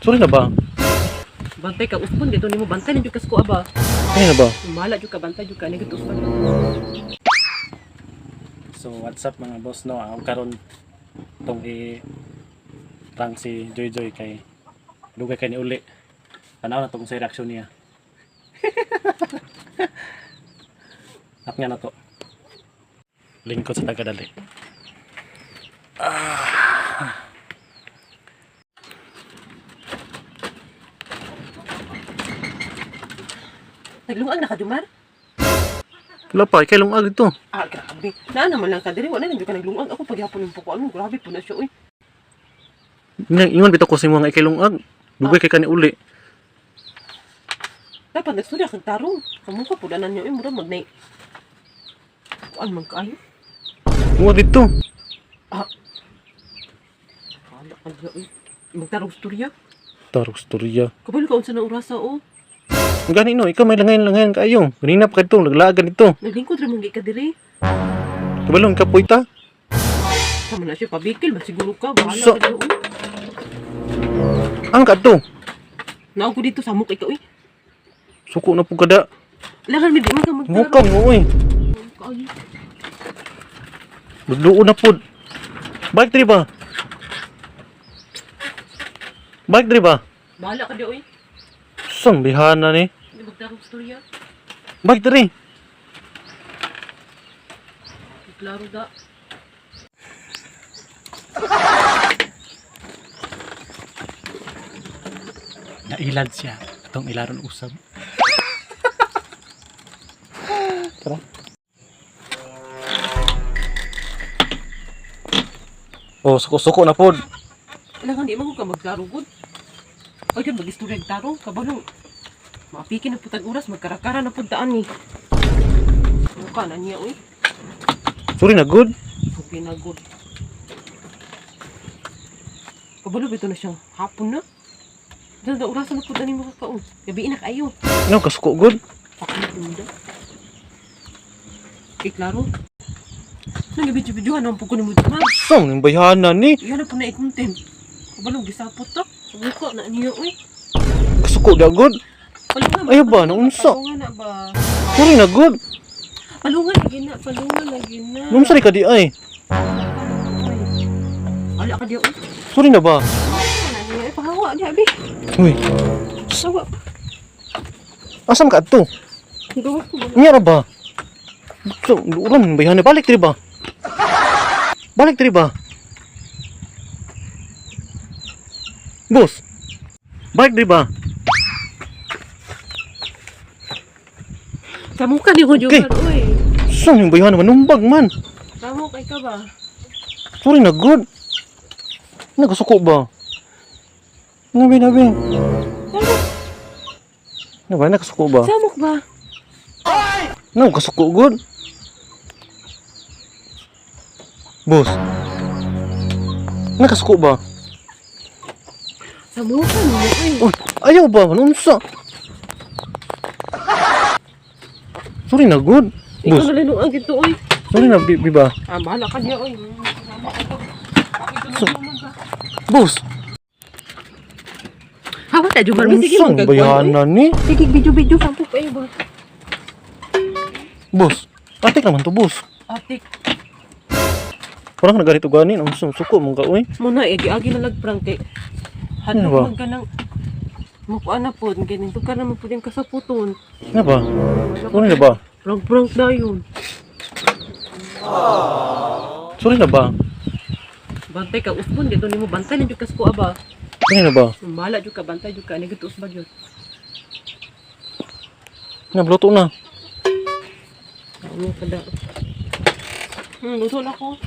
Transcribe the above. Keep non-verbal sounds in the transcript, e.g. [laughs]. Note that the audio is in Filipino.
Sorry na ba? Bantay ka uspon dito nimo bantay na jud kas ko aba. Kaya na ba? Mala jud ka bantay jud ka ni gito uspon. So what's up mga boss no? Ako karon tong i prank si Joy Joy kay dugay kay ni uli. Tanaw na tong sa reaksyon niya. [laughs] At nga na to. Lingkod sa tagadali. Naglungag na ka dumar? Wala pa, kay lungag ito. Ah, grabe. Na naman lang ka diri wala na jud ka naglungag ako paghapon yung puko ano grabe po na siya oy. Ingon bitaw ko sa mga kay lungag. Dugay kay kani uli. Dapat nagstorya kag tarong. Kamu ka pudanan niyo eh mura mag nay. Kuan man kaayo? Ingon dito. Ka diya oy. Magtarong storya. Tarong storya. Kabalo ka unsa na orasa o. Gani no, ikaw may langayan-langayan kayo. Ganina pa kadto, naglagan dito. Naglingkod ra man ka diri. Kabalong ka puita. Sama na siya pabikil ba siguro ka bahala So- ka oy. Ang kadto. Nao ko dito sa mukha ikaw oy. Suko na po kada. Langan mi di man ka magtarong. Mukam mo. Kaayo. Magluo na pod. Bike diri ba? Bike diri ba? Bahala ka diya oy. Sang bihana ni. Di magtarong storya. Diri. Klaro da. Nailad siya. Itong ilaron usab. Tara. Oh, suko-suko na pod. Langan di man ko ka magklaro gud. Oy kan magistorya og tarong kabalo. Mapiki na putag oras magkarakara na pud taan ni. Mukha na niya oy. Sorry na good. Okay na good. Kabalo bito na siyang hapon na. Dahil na orasan na pud ani mo kakaon. Gabi na kayo. Ano kasuko good? Da. Okay, klaro. Nang gibidyo-bidyohan ang pagkunin mo dito, Sang yung bayhana ni. Iyan na po na i-content. Kabalo, gisapot ta. Subuko na niyo, uy. Kasuko da good. Palungan. Ayaw ba? Naunsa? Palungan na ba? Na good. Palungan lagi na. Palungan lagi na. Numsari ka di ay. Ala ka diyo, uy. Sorry na ba? Eh, pahawa niya, abi. Uy, Pahawa. asam ka to? Gawa ko ba? Niya ra ba? So, ulam bayhana balik diri ba? Balik diri ba? Boss. Balik diri ba? Kamu ka ni. Jomar, uy. Sang yung bayhana manumbag man. Kamu kay ka ba? Sorry na good. Nagasuko ba? Nabi, nabi. Nabi, nagasuko ba? Samok ba? Nagasuko good. Boss. Nagasuko ba? Samukan mo, uy. Uy, ayaw ba? Manunsa. Sorry na good. Ikaw na linuang ito, uy. sorry na, bi, bi ba? Ah, bahala ka niya, uy. Boss, Hawa tayo, Jomar. Sige, Unsang magagwan, uy. bayana ni? Sige, video-video. Sampok kayo ba? Boss, atik naman to, boss. Atik. Parang nagarito ganin. Ang suko mong ka, uy. Muna, eh, agi na nagprank kay. Ano ba? man ka ng... Makuha na po. Ganito ka naman po din kasaputon. Ano ba? Sorry na ba? Prank-prank na yun. Sorry na ba? Bantay ka. Uspon dito ni mo. Bantay na dyan kas ko, aba. Sorry na ba? Mala dyan ka. Bantay dyan ka. Nagito usbag yun. Nabloto na. Ano ka da? Hmm, luto na ko.